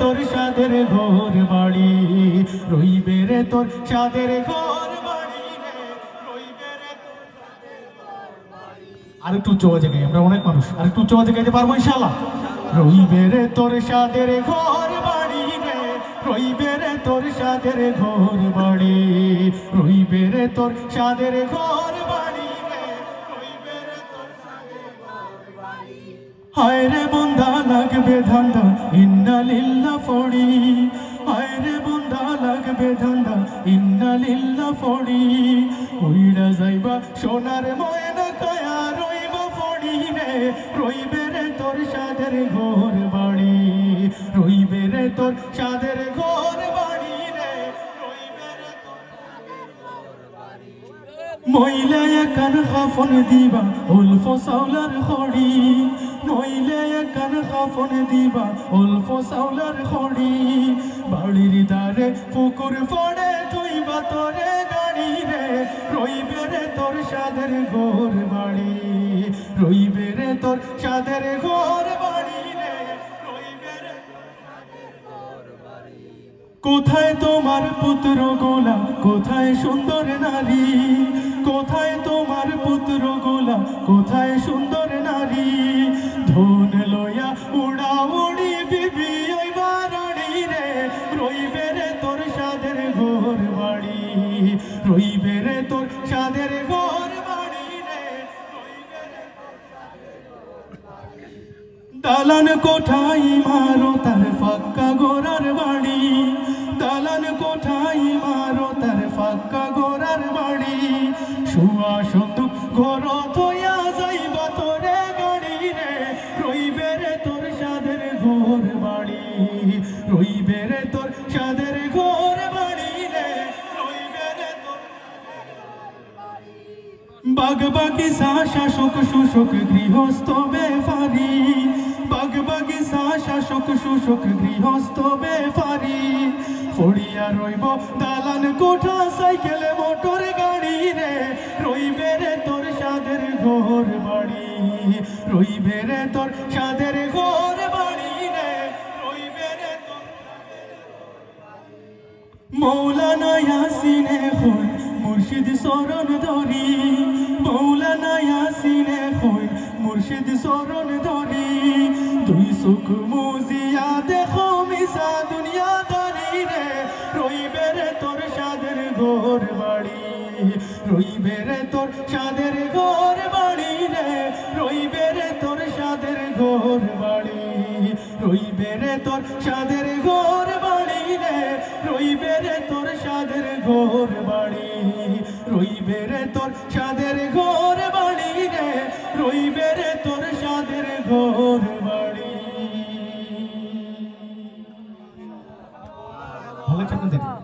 তোর সাদের ঘর বাড়ি? রইবে রে তোর সাদের ঘর বাড়ি আর একটু উচ্চ আওয়াজে গাই, আমরা অনেক মানুষ। আর একটু উচ্চ আওয়াজে গাইতে পারব ইনশাআল্লাহ। রইবে রে তোর সাদের ঘর বাড়ি রে, রইবে রে তোর সাদের ঘর বাড়ি। রইবে রে তোর সাদের ঘর হায় রে বন্ধা, লাগবে ধান্দা ইন্না লিল্লা ফড়ি। হায় রে বন্ধা, লাগবে ধান্দা ইন্না লিল্লা ফড়ি। উইড়া যাইবা, সোনার ময়না কায়া রইবা ফড়ি রে। রইবে রে তোর সাদের ঘর বাড়ি। রইবে রে তোর সাদের ঘর বাড়ি রে। রইবে রে তোর মইলে কান খাফন দিবা, উলফ সাউলার খড়ি। মইলে একান খাফন দিবা অল্প সাউলার খড়ি। বাড়ির দারে পুকুর পড়ে থইবা তরে গাড়ি রে। রইবে রে তোর সাদের ঘর বাড়ি, রইবে রে তোর সাদের ঘর বাড়ি। কোথায় তোমার পুত্র গোলা? কোথায় সুন্দর নারী? কোথায় তোমার পুত্র গোলা? কোথায় সুন্দর নারী? ধন লয়া উড়া উড়ি বিবি বারাড়ি রে। রইবে রে তোর সাদের ঘর বাড়ি। রইবে রে তোর সাদের ঘর বাড়ি রে। দালান কোঠাই মারো তার ফাক্কা শুয়া সন্তু ঘর থইয়া যাইবা তোরে গাড়ি রে। রইবে রে তোর সাদের ঘর বাড়ি। রইবে রে তোর সাদের ঘর বাড়ি রে। রইবে রে তোর বাগবাগি শাসক শোষক গৃহস্থ বেফারি। বাগবাগি শাসক শোষক গৃহস্থ বেফারি। ফড়িয়া রইব। দালান কোঠা, সাইকেল, মোটর, গাড়ি রে। রইবে রে তোর সাদের ঘর বাড়ি। রইবে রে তোর সাদের ঘর বাড়ি রে। রইবে রে তোর মৌলানা ইয়াসিনে হই মুর্শিদ শরণ ধরি। মৌলানা ইয়াসিনে হই মুর্শিদ শরণ ধরি। দুই সুখ মুজিয়া দেখো মিসা দুনিয়া দারি রে। ঘর বাড়ি। রইবে রে তোর সাদের ঘর বাড়ি রে। রইবে রে তোর সাদের ঘর বাড়ি। রইবে রে তোর সাদের ঘর বাড়ি রে। রইবে রে তোর সাদের ঘর বাড়ি। রইবে রে তোর সাদের ঘর বাড়ি রে। রইবে রে তোর সাদের ঘর বাড়ি। ভালো থাকুন